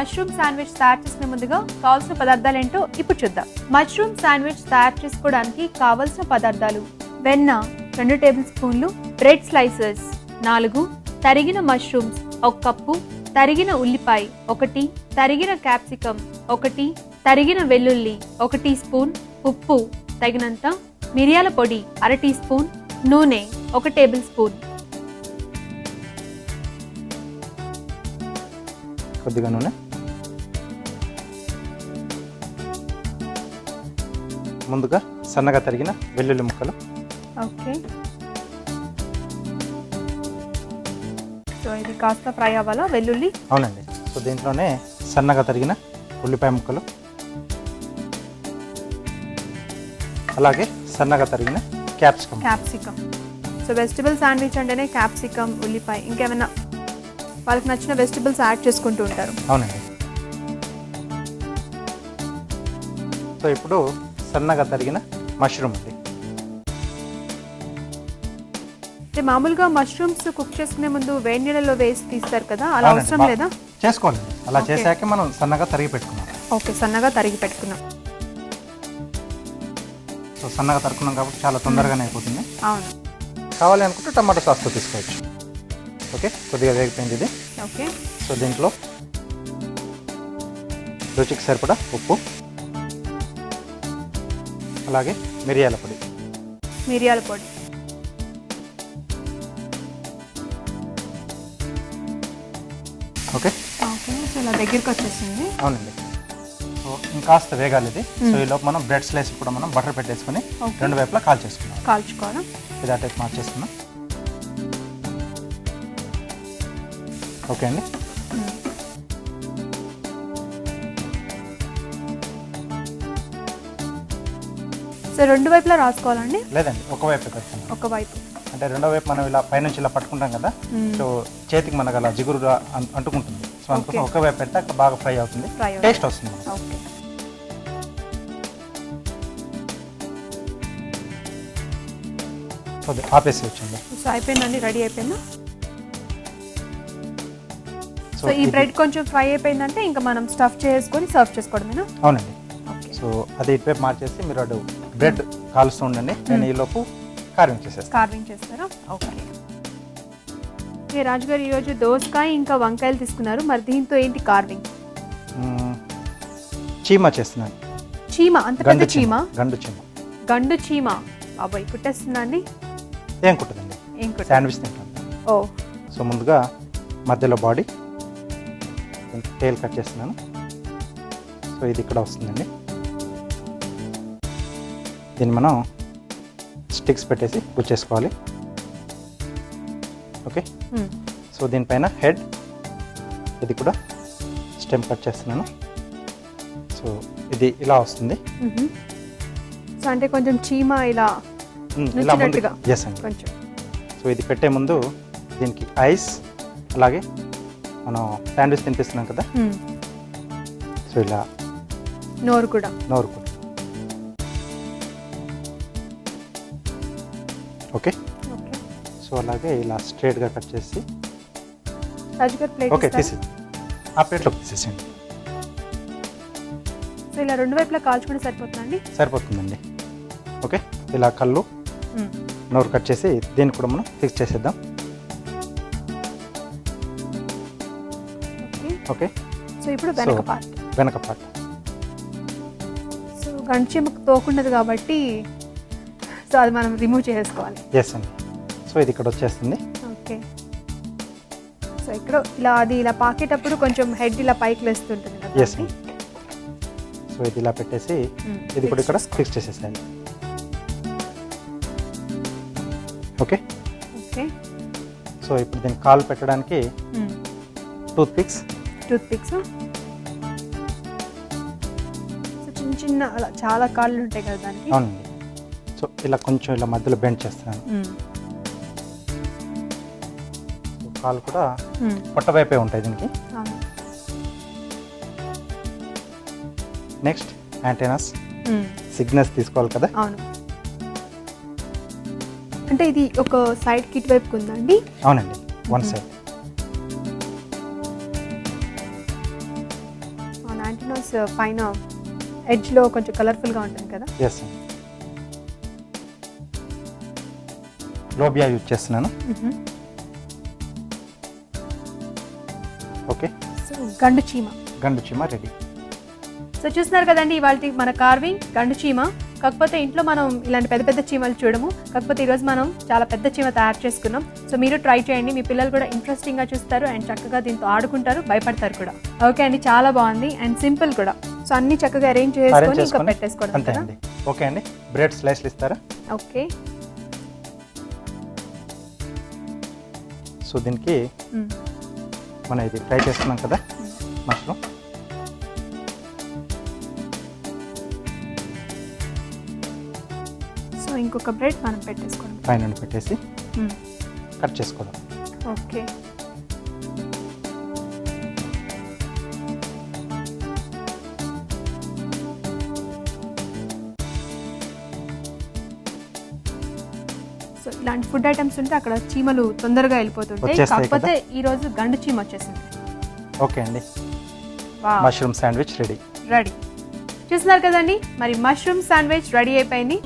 Mushroom sandwich తయారు చేసిన ముందుగా కావాల్సిన పదార్థాలు ఏంటో ఇప్పుడు చూద్దాం. మష్రూమ్ శాండ్విచ్ తయారు చేసుకోవడానికి కావలసిన పదార్థాలు వెన్న రెండు టేబుల్ స్పూన్లు బ్రెడ్ స్లైసెస్ నాలుగు తరిగిన మష్రూమ్స్ ఒక కప్పు తరిగిన ఉల్లిపాయ ఒకటి తరిగిన క్యాప్సికం ఒకటి తరిగిన వెల్లుల్లి ఒక టీ స్పూన్ ఉప్పు తగినంత మిరియాల పొడి అర టీ స్పూన్ నూనె ఒక టేబుల్ స్పూన్. కొద్దిగా నూనె. ముందుగా సన్నగా తరిగిన వెల్లుల్లి ముక్కలు. ఓకే. సో ఇది కాస్త ఫ్రై అవ్వాలా? వెల్లుల్లి? అవునండి. సో దీంట్లోనే సన్నగా తరిగిన ఉల్లిపాయ ముక్కలు. అలాగే సన్నగా తరిగిన capsicum capsicum so vegetable sandwich అంటేనే క్యాప్సికమ్ ఉల్లిపాయ ఇంకేమైనా వాళ్ళకి నచ్చిన వెజిటబుల్స్ యాడ్ చేసుకుంటూ ఉంటారు. అవునండి. సో ఇప్పుడు సన్నగా తరిగిన మష్రూమ్ అండి అంటే మామూలుగా మష్రూమ్స్ కుక్ చేసుకునే ముందు వేడి నీళ్ళలో వేసి తీస్తారు కదా అలా అవసరం లేదా? చేసుకోవాలండి అలా. చేశాక మనం సన్నగా తరిగి పెట్టుకున్నాం. ఓకే సన్నగా తరిగి పెట్టుకున్నాం. సో సన్నగా తరుకున్నాం కాబట్టి చాలా తొందరగానే అయిపోతుంది. అవును. కావాలి అనుకుంటే టమాటో సాస్తో తీసుకోవచ్చు. ఓకే కొద్దిగా వేగిపోయింది ఇది. ఓకే. సో దీంట్లో రుచికి సరిపడా ఉప్పు. అలాగే మిరియాల పొడి. మిరియాల పొడి. ఓకే? ఓకే. సో ఇలా దగ్గరికి వచ్చేసింది. అవునండి. ఇంకాస్త వేగాలి ఇది. సో ఈ లోపు మనం బ్రెడ్ స్లైస్ కూడా మనం బటర్ పెట్టేసుకొని. రెండు వైపులా కాల్ చేసుకున్నాం కాల్చుకోవడం. ఇది టైప్ మార్చేసుకున్నాం ఓకే అండి. సో రెండు వైపులా రాసుకోవాలండి. లేదండి ఒకవైపు పెడుతున్నాం ఒకవైపు అంటే రెండో వైపు మనం ఇలా పైనుంచి ఇలా పట్టుకుంటాం కదా. సో చేతికి మనకు అలా జిగురుగా అంటుకుంటుంది. సో అందుకోసం ఓకే. ఒక వైపు పెడితే అక్కడ బాగా ఫ్రై అవుతుంది. టేస్ట్ వస్తుంది. ఓకే. ఆపేసి వచ్చింది సో అయిపోయిందండి రెడీ అయిపోయిందా? సో ఈ బ్రెడ్ కొంచెం ఫ్రై అయిపోయిందంటే ఇంకా మనం స్టఫ్ చేసుకొని సర్వ్ చేసుకోవడమేనా? అవునండి. సో అది ఇటువైపు మార్చేసి మీరు అటు బ్రెడ్ కాలుస్తూ ఉండండి. నేను ఈ లోపు కార్వింగ్ చేసేస్తాను. కార్వింగ్ చేస్తారా? ఓకే. ఓకే రాజు గారు ఈరోజు దోసకాయ ఇంకా వంకాయలు తీసుకున్నారు. మరి దీంతో ఏంటి కార్వింగ్. చీమ చేస్తున్నాను. చీమ? అంత పెద్ద గండు చీమ. గండు చీమ. గండు చీమ. బాబాయ్ కుట్టేస్తుందా అండి? ఏం కుట్టదండి. శాండ్విచ్ తింటాను. ఓ. సో ముందుగా మధ్యలో బాడీ టేల్ కట్ చేస్తున్నాను. సో ఇది ఇక్కడ వస్తుందండి. దీన్ని మనం స్టిక్స్ పెట్టేసి గుచ్చేసుకోవాలి ఓకే? మ్మ్. సో దీనిపైన హెడ్ ఇది కూడా స్టెమ్ కట్ చేస్తున్నాను. సో ఇది ఇలా వస్తుంది. సో అంటే కొంచెం చీమ ఇలా మ్, ఇలా. ఎస్ అండి. కొంచెం. సో ఇది పెట్టే ముందు దీనికి ఐస్ అలాగే మనం శాండ్విచ్ తినిపిస్తున్నాం కదా? మ్మ్. సో ఇలా నోరు కూడా. నోరు కూడా. ఓకే? సో అలాగే ఇలా స్ట్రైట్గా కట్ చేసి ఓకే? తీసి ఆ ప్లేట్లోకి తీసేసేయండి. సో ఇలా రెండు వైపులా కాల్చుకుంటే సరిపోతుందండి సరిపోతుందండి. ఓకే? ఇలా కళ్ళు. నోరు కట్ చేసి దీన్ని కూడా మనం ఫిక్స్ చేసేద్దాం. ఓకే. సో ఇప్పుడు వెనక పార్ట్ వెనక పార్ట్ సో గంటచీమకు తోకుండదు కాబట్టి సో అది మనం రిమూవ్ చేసుకోవాలి. ఎస్ అండి సో ఇది ఇక్కడ వచ్చేస్తుంది. ఓకే సో ఇక్కడ ఇలా అది ఇలా పాకేటప్పుడు కొంచెం హెడ్ ఇలా పైకి లేస్తుంటుంది ఎస్ సో ఇది ఇలా పెట్టేసి మ్మ్. ఇది కూడా ఇక్కడ. ఫిక్స్ చేసేసేయాలి ఓకే ఓకే సో ఇప్పుడు దీనికి కాల్ పెట్టడానికి టూత్ పిక్స్ టూత్ పిక్స్ చిన్న చిన్న అలా చాలా కాళ్ళు ఉంటాయి కదా దానికి. అవునండి. సో ఇలా కొంచెం ఇలా మధ్యలో బెండ్ చేస్తున్నాను కాలు కూడా మ్మ్. పొట్ట వైపే ఉంటాయి దీనికి. Next antennas. సిగ్నల్స్ తీసుకోవాలి కదా? అవును. అంటే ఇది ఒక సైడ్ కిట్ వైపుకి ఉందండి అవునండి. వన్. సైడ్ పైన ఎడ్జ్లో కొంచెం కలర్ఫుల్గా ఉంటుంది కదా? ఎస్ లోబియా యూజ్ చేస్తున్నాను. ఓకే. గండు చీమ. గండు చీమ రెడీ. సో చూస్తున్నారు కదండి ఇవాళ మన కార్వింగ్ గండు చీమ. కాకపోతే ఇంట్లో మనం ఇలాంటి పెద్ద పెద్ద చీమలు చూడము. కాకపోతే ఈరోజు మనం చాలా పెద్ద చీమ తయారు చేసుకున్నాం. సో మీరు ట్రై చేయండి. మీ పిల్లలు కూడా ఇంట్రెస్టింగ్గా చూస్తారు అండ్ చక్కగా దీంతో ఆడుకుంటారు భయపడతారు కూడా. ఓకే అండి చాలా బాగుంది అండ్ సింపుల్ కూడా. సో అన్ని చక్కగా అరేంజ్ చేసుకొని ఇంకా పెట్టేసుకోవడం ఓకే అండి. బ్రెడ్ స్లైస్లు ఇస్తారా? ఓకే. సో దీనికి. మనం ఇది ఫ్రై చేసుకున్నాం కదా మష్రూమ్ సో ఇంకొక బ్రెడ్ మనం పెట్టేసుకోవడం పైన పెట్టేసి. కట్ చేసుకోవడం ఓకే ఇలాంటి ఫుడ్ ఐటమ్స్ ఉంటే అక్కడ చీమలు తొందరగా వెళ్ళిపోతుంటాయి. కాకపోతే ఈ రోజు గండు చీమ వచ్చేసింది. ఓకే అండి. Mushroom sandwich ready. రెడీ. చూస్తున్నారు కదండి? మరి మష్రూమ్ శాండ్విచ్ రెడీ అయిపోయింది.